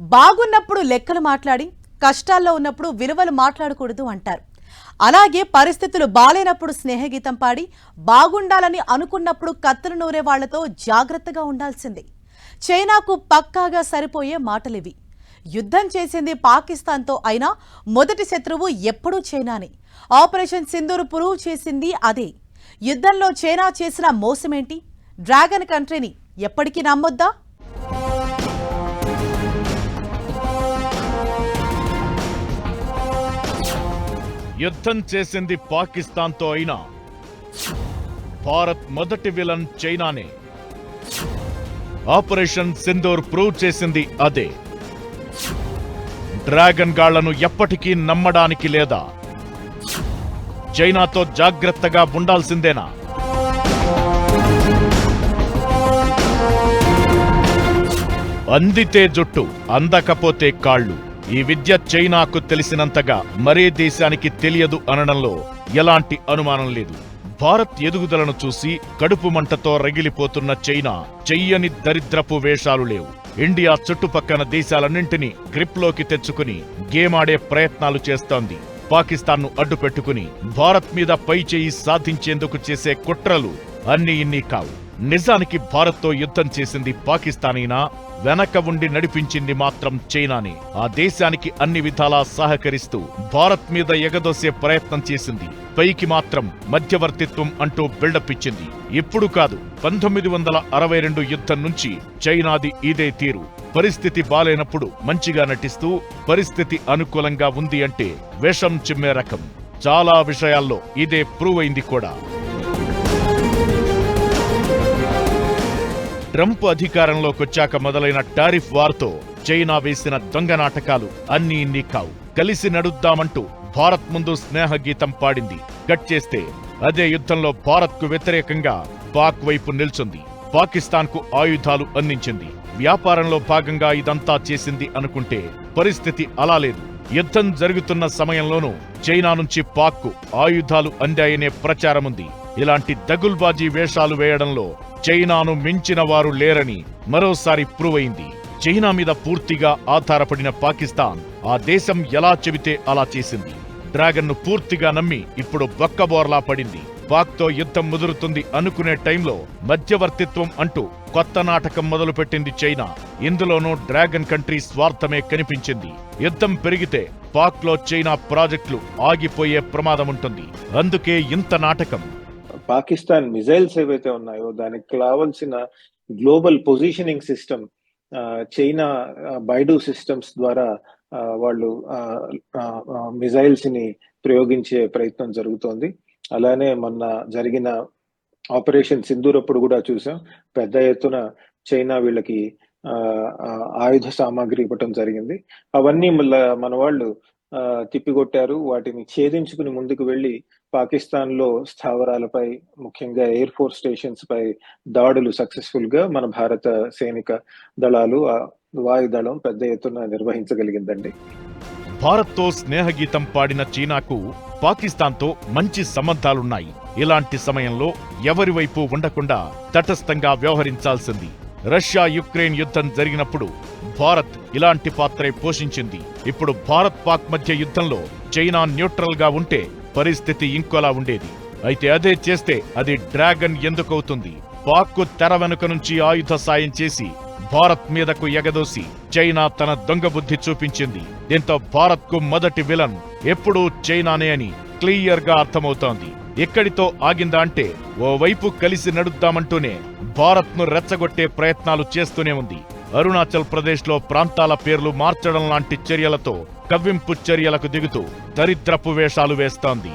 బాగున్నప్పుడు లెక్కలు మాట్లాడి కష్టాల్లో ఉన్నప్పుడు విలువలు మాట్లాడకూడదు అంటారు. అలాగే పరిస్థితులు బాలేనప్పుడు స్నేహగీతం పాడి బాగుండాలని అనుకున్నప్పుడు కత్తులు నూరే వాళ్ళతో జాగ్రత్తగా ఉండాల్సిందే. చైనాకు పక్కాగా సరిపోయే మాటలివి. యుద్ధం చేసింది పాకిస్తాన్తో అయినా మొదటి శత్రువు ఎప్పుడూ చైనానే. ఆపరేషన్ సింధూరు ప్రూవ్ చేసింది అదే. యుద్ధంలో చైనా చేసిన మోసమేంటి? డ్రాగన్ కంట్రీని ఎప్పటికీ నమ్మొద్దా? యుద్ధం చేసింది పాకిస్తాన్తో అయినా. భారత్ మొదటి విలన్ చైనానే. ఆపరేషన్ సింధూర్ ప్రూవ్ చేసింది అదే. డ్రాగన్ గాళ్ళను ఎప్పటికీ నమ్మడానికి లేదా? చైనాతో జాగ్రత్తగా ఉండాల్సిందేనా? అందితే జుట్టు అందకపోతే కాళ్ళు. ఈ విద్య చైనాకు తెలిసినంతగా మరే దేశానికి తెలియదు అనడంలో ఎలాంటి అనుమానం లేదు. భారత్ ఎదుగుదలను చూసి కడుపు మంటతో రగిలిపోతున్న చైనా చెయ్యని దరిద్రపు వేషాలు లేవు. ఇండియా చుట్టుపక్కన దేశాలన్నింటినీ గ్రిప్లోకి తెచ్చుకుని గేమాడే ప్రయత్నాలు చేస్తోంది. పాకిస్తాన్ను అడ్డుపెట్టుకుని భారత్ మీద పై చేయి సాధించేందుకు చేసే కుట్రలు అన్ని ఇన్ని కావు. నిజానికి భారత్తో యుద్ధం చేసింది పాకిస్తానైనా వెనక ఉండి నడిపించింది మాత్రం చైనాని. ఆ దేశానికి అన్ని విధాలా సహకరిస్తూ భారత్ మీద ఎగదోసే ప్రయత్నం చేసింది. పైకి మాత్రం మధ్యవర్తిత్వం అంటూ బిల్డప్ ఇచ్చింది. ఇప్పుడు కాదు పంతొమ్మిది వందల అరవై రెండు యుద్ధం నుంచి చైనాది ఇదే తీరు. పరిస్థితి బాలేనప్పుడు మంచిగా నటిస్తూ పరిస్థితి అనుకూలంగా ఉంది అంటే వేషం చిమ్మే రకం. చాలా విషయాల్లో ఇదే ప్రూవ్ అయింది కూడా. ట్రంప్ అధికారంలోకొచ్చాక మొదలైన టారిఫ్ వార్తో చైనా వేసిన దొంగ నాటకాలు అన్నీ ఇన్ని కావు. కలిసి నడుద్దామంటూ భారత్ ముందు స్నేహ గీతం పాడింది. కట్ చేస్తే అదే యుద్ధంలో భారత్కు వ్యతిరేకంగా పాక్ వైపు నిల్చుంది. పాకిస్తాన్కు ఆయుధాలు అందించింది. వ్యాపారంలో భాగంగా ఇదంతా చేసింది అనుకుంటే పరిస్థితి అలా లేదు. యుద్ధం జరుగుతున్న సమయంలోనూ చైనా నుంచి పాక్కు ఆయుధాలు అందాయనే ప్రచారముంది. ఇలాంటి దగుల్బాజీ వేషాలు వేయడంలో చైనాను మించిన వారు లేరని మరోసారి ప్రూవ్ అయింది చైనా మీద పూర్తిగా ఆధారపడిన పాకిస్తాన్ ఆ దేశం ఎలా చెబితే అలా చేసింది. డ్రాగన్ను పూర్తిగా నమ్మి ఇప్పుడు బొక్కబోర్లా పడింది. పాక్తో యుద్ధం ముదురుతుంది అనుకునే టైంలో మధ్యవర్తిత్వం అంటూ కొత్త నాటకం మొదలుపెట్టింది చైనా. ఇందులోనూ డ్రాగన్ కంట్రీ స్వార్థమే కనిపించింది. యుద్ధం పెరిగితే పాక్లో చైనా ప్రాజెక్టులు ఆగిపోయే ప్రమాదముంటుంది. అందుకే ఇంత నాటకం పాకిస్తాన్ మిజైల్స్ ఏవైతే ఉన్నాయో దానికి కావాల్సిన global positioning system China Baidu systems ద్వారా ఆ, వాళ్ళు మిజైల్స్ని ప్రయోగించే ప్రయత్నం జరుగుతోంది. అలానే మొన్న జరిగిన ఆపరేషన్ సింధూరప్పుడు కూడా చూసాం. పెద్ద ఎత్తున చైనా వీళ్ళకి ఆ, ఆయుధ సామాగ్రి ఇవ్వటం జరిగింది. అవన్నీ మళ్ళీ మన వాళ్ళు తిప్పికొట్టారు. వాటిని ఛేదించుకుని ముందుకు వెళ్ళి పాకిస్తాన్లో స్థావరాలపై ముఖ్యంగా ఎయిర్ ఫోర్స్ స్టేషన్స్ పై దాడులు సక్సెస్ఫుల్గా మన భారత సైనిక దళాలు వాయుదళం పెద్ద ఎత్తున నిర్వహించగలిగిందండి. భారత్తో స్నేహగీతం పాడిన చీనాకు పాకిస్తాన్తో మంచి సంబంధాలున్నాయి. ఇలాంటి సమయంలో ఎవరి వైపు ఉండకుండా తటస్థంగా వ్యవహరించాల్సింది రష్యా యుక్రెయిన్ యుద్ధం జరిగినప్పుడు భారత్ ఇలాంటి పాత్రే పోషించింది. ఇప్పుడు భారత్ పాక్ మధ్య యుద్ధంలో చైనా న్యూట్రల్గా ఉంటే పరిస్థితి ఇంకోలా ఉండేది. అయితే అదే చేస్తే అది డ్రాగన్ ఎందుకవుతుంది? పాక్కు తెర వెనుక నుంచి ఆయుధ సాయం చేసి భారత్ మీదకు ఎగదోసి చైనా తన దొంగ బుద్ధి చూపించింది. దీంతో భారత్కు మొదటి విలన్ ఎప్పుడూ చైనానే అని క్లియర్గా అర్థమవుతోంది. ఎక్కడితో ఆగిందా అంటే ఓవైపు కలిసి నడుద్దామంటూనే భారత్ను రెచ్చగొట్టే ప్రయత్నాలు చేస్తూనే ఉంది. అరుణాచల్ ప్రదేశ్లో ప్రాంతాల పేర్లు మార్చడం లాంటి చర్యలతో కవ్వింపు చర్యలకు దిగుతూ దరిద్రపు వేషాలు వేస్తోంది.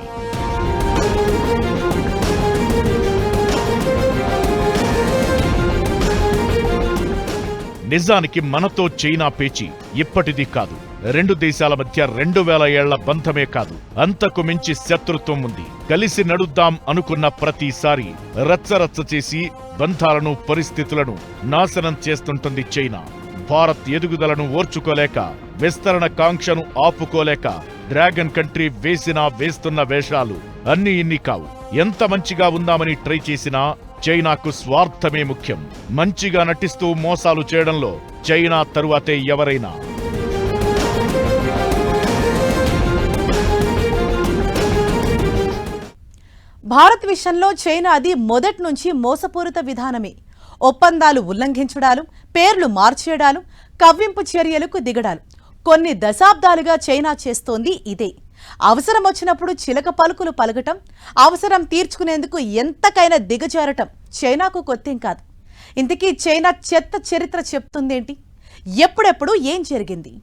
నిజానికి మనతో చైనా పేచి ఇప్పటిది కాదు. రెండు దేశాల మధ్య రెండు వేల ఏళ్ళ బంధమే కాదు. అంతకు మించి శత్రుత్వం ఉంది. కలిసి నడుద్దాం అనుకున్న ప్రతిసారి రచ్చరచ్చ చేసి బంధాలను పరిస్థితులను నాశనం చేస్తుంటుంది చైనా. భారత్ ఎదుగుదలను ఓర్చుకోలేక విస్తరణ కాంక్షను ఆపుకోలేక డ్రాగన్ కంట్రీ వేసినా వేస్తున్న వేషాలు అన్ని ఇన్ని కావు. ఎంత మంచిగా ఉందామని ట్రై చేసినా చైనాకు స్వార్థమే ముఖ్యం. మంచిగా నటిస్తూ మోసాలు చేయడంలో చైనా తరువాతే ఎవరైనా? భారత్ విషయంలో చైనా అది మొదటి నుంచి మోసపూరిత విధానమే. ఒప్పందాలు ఉల్లంఘించడాలు పేర్లు మార్చేయడాలు కవ్వింపు చర్యలకు దిగడాలు. కొన్ని దశాబ్దాలుగా చైనా చేస్తోంది ఇదే. అవసరం వచ్చినప్పుడు చిలక పలుకులు పలకటం అవసరం తీర్చుకునేందుకు ఎంతకైనా దిగజారటం చైనాకు కొత్తేం కాదు. ఇంతకీ చైనా చెత్త చరిత్ర చెప్తుందేంటి? ఎప్పుడెప్పుడు ఏం జరిగింది?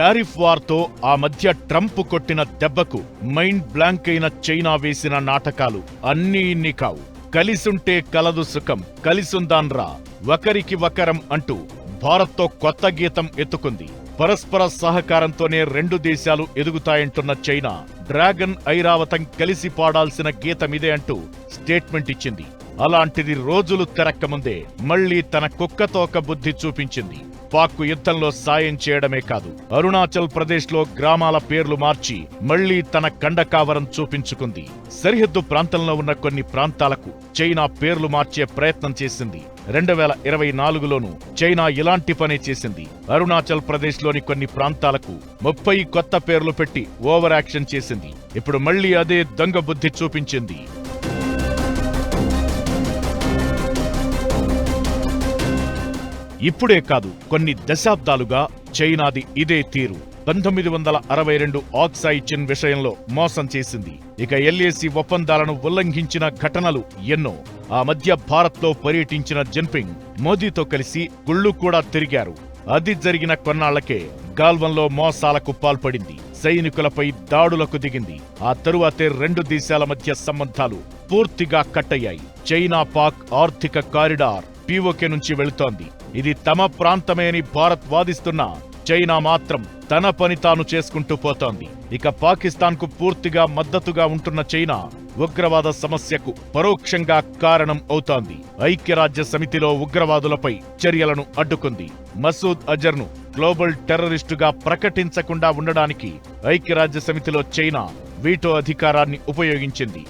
టారిఫ్ వార్తో ఆ మధ్య ట్రంప్ కొట్టిన దెబ్బకు మైండ్ బ్లాంక్ అయిన చైనా వేసిన నాటకాలు అన్నీ ఇన్ని కావు. కలిసుంటే కలదు సుఖం కలిసుందాన్రా ఒకరికి ఒకరం అంటూ భారత్తో కొత్త గీతం ఎత్తుకుంది. పరస్పర సహకారంతోనే రెండు దేశాలు ఎదుగుతాయంటున్న చైనా డ్రాగన్ ఐరావతం కలిసి పాడాల్సిన గీతమిదే అంటూ స్టేట్మెంట్ ఇచ్చింది. అలాంటిది రోజులు తెరక్కముందే మళ్ళీ తన కుక్కతోక బుద్ధి చూపించింది. పాక్కు యుద్ధంలో సాయం చేయడమే కాదు. అరుణాచల్ ప్రదేశ్లో గ్రామాల పేర్లు మార్చి మళ్ళీ తన కండకావరం చూపించుకుంది. సరిహద్దు ప్రాంతంలో ఉన్న కొన్ని ప్రాంతాలకు చైనా పేర్లు మార్చే ప్రయత్నం చేసింది. రెండు వేల ఇరవై నాలుగులోనూ చైనా ఇలాంటి పనే చేసింది. అరుణాచల్ ప్రదేశ్లోని కొన్ని ప్రాంతాలకు ముప్పై కొత్త పేర్లు పెట్టి ఓవర్ యాక్షన్ చేసింది. ఇప్పుడు మళ్ళీ అదే దొంగ బుద్ధి చూపించింది. ఇప్పుడే కాదు కొన్ని దశాబ్దాలుగా చైనాది ఇదే తీరు. పంతొమ్మిది వందల అరవై రెండు ఆక్సై చిన్ విషయంలో మోసం చేసింది. ఇక ఎల్ఏసి ఒప్పందాలను ఉల్లంఘించిన ఘటనలు ఎన్నో. ఆ మధ్య భారత్లో పర్యటించిన జిన్పింగ్ మోదీతో కలిసి గుళ్ళు కూడా తిరిగారు. అది జరిగిన కొన్నాళ్ళకే గాల్వన్లో మోసాలకు పాల్పడింది. సైనికులపై దాడులకు దిగింది. ఆ తరువాతే రెండు దేశాల మధ్య సంబంధాలు పూర్తిగా కట్టయ్యాయి. చైనా పాక్ ఆర్థిక కారిడార్ పీఓకే నుంచి వెళుతోంది. ఇది తమ ప్రాంతమే అని భారత్ వాదిస్తున్నా చైనా మాత్రం తన పని తాను చేసుకుంటూ పోతోంది. ఇక పాకిస్తాన్కు పూర్తిగా మద్దతుగా ఉంటున్న చైనా ఉగ్రవాద సమస్యకు పరోక్షంగా కారణం అవుతోంది. ఐక్యరాజ్య సమితిలో ఉగ్రవాదులపై చర్యలను అడ్డుకుంది. మసూద్ అజర్ను గ్లోబల్ టెర్రరిస్టుగా ప్రకటించకుండా ఉండడానికి ఐక్యరాజ్య సమితిలో చైనా వీటో అధికారాన్ని ఉపయోగించింది.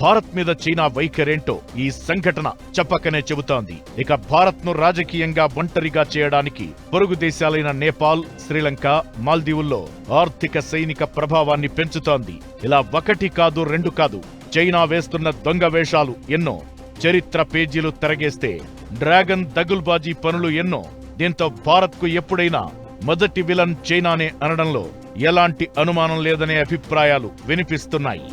భారత్ మీద చైనా వైఖరేంటో ఈ సంఘటన చెప్పకనే చెబుతోంది. ఇక భారత్ను రాజకీయంగా ఒంటరిగా చేయడానికి పొరుగు దేశాలైన నేపాల్ శ్రీలంక మాల్దీవుల్లో ఆర్థిక సైనిక ప్రభావాన్ని పెంచుతోంది. ఇలా ఒకటి కాదు రెండు కాదు చైనా వేస్తున్న దొంగ వేషాలు ఎన్నో చరిత్ర పేజీలు తెరగేస్తే డ్రాగన్ దగుల్బాజీ పనులు ఎన్నో. దీంతో భారత్కు ఎప్పుడైనా మొదటి విలన్ చైనానే అనడంలో ఎలాంటి అనుమానం లేదనే అభిప్రాయాలు వినిపిస్తున్నాయి.